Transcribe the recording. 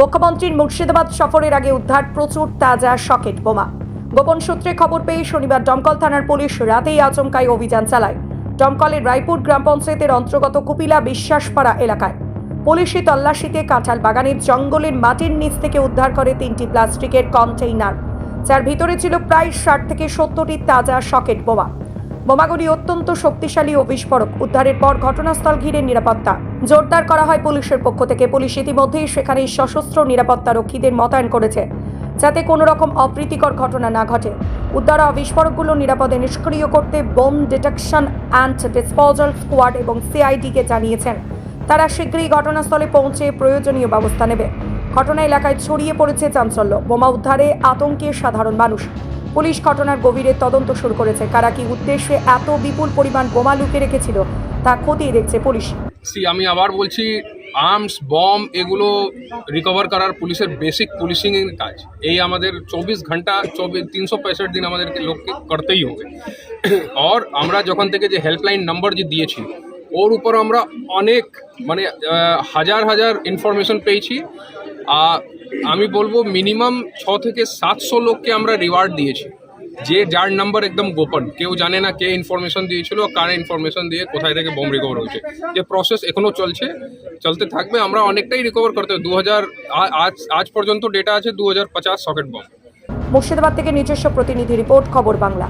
মুখ্যমন্ত্রীর মুর্শিদাবাদ সফরের আগে উদ্ধার প্রচুর তাজা সকেট বোমা। গোপন সূত্রে খবর পেয়ে শনিবার দমকল থানার পুলিশ রাতেই আচমকাই অভিযান চালায়। দমকলের রায়পুর গ্রাম পঞ্চায়েতের অন্তর্গত কুপিলা বিশ্বাসপাড়া এলাকায়। পুলিশি তল্লাশিতে কাঁঠাল বাগানের জঙ্গলের মাটির নিচ থেকে উদ্ধার করে তিনটি প্লাস্টিকের কন্টেইনার। যার ভিতরে ছিল প্রায় ষাট থেকে সত্তরটি তাজা সকেট বোমা। বোমাগুলি অত্যন্ত শক্তিশালী ও বিস্ফোরক। উদ্ধারের পর ঘটনাস্থল ঘিরে নিরাপত্তা। জোরদার করা হয় পুলিশের পক্ষ থেকে। পুলিশ ইতিমধ্যেই সেখানে সশস্ত্র নিরাপত্তা রক্ষীদের মোতায়েন করেছে, যাতে কোনো রকম অপ্রীতিকর ঘটনা না ঘটে। উদ্ধার বিস্ফোরকগুলো নিরাপদে নিষ্ক্রিয় করতে bomb detection and disposal squad এবং সিআইডিকে জানিয়েছেন। তারা শীঘ্রই ঘটনাস্থলে পৌঁছে প্রয়োজনীয় ব্যবস্থা নেবে। ঘটনা এলাকায় ছড়িয়ে পড়েছে চাঞ্চল্য। বোমা উদ্ধারে আতঙ্কে সাধারণ মানুষ। পুলিশ ঘটনার গভীরে তদন্ত শুরু করেছে। কারা কি উদ্দেশ্যে এত বিপুল পরিমাণ বোমা লুকিয়ে রেখেছিল তা খতিয়ে দেখছে পুলিশ। আমি আবার বলছি আর্মস বম এগুলো রিকভার করার পুলিশের বেসিক পুলিশিং এর কাজ। এই আমাদের চব্বিশ ঘণ্টা চব্বিশ তিনশো পঁয়ষট্টি দিন আমাদেরকে লোককে করতেই হবে। আর আমরা যখন থেকে যে হেল্পলাইন নাম্বার যে দিয়েছি ওর উপর আমরা অনেক মানে হাজার হাজার ইনফরমেশন পেয়েছি। আহ, আমি বলব মিনিমাম ছ থেকে সাতশো লোককে আমরা রিওয়ার্ড দিয়েছি। যে যার নাম্বার একদম গোপন। কেউ জানে না কে ইনফরমেশন দিয়েছিল, কার ইনফরমেশন দিয়ে কোথায় থেকে বোম রিকভার হয়েছে। যে প্রসেস এখনও চলছে, চলতে থাকবে। আমরা অনেকটাই রিকভার করতে দু হাজার আজ আজ পর্যন্ত ডেটা আছে দু হাজার পঞ্চাশ সকেট বোম মুর্শিদাবাদ থেকে নিজস্ব প্রতিনিধি রিপোর্ট খবর বাংলা।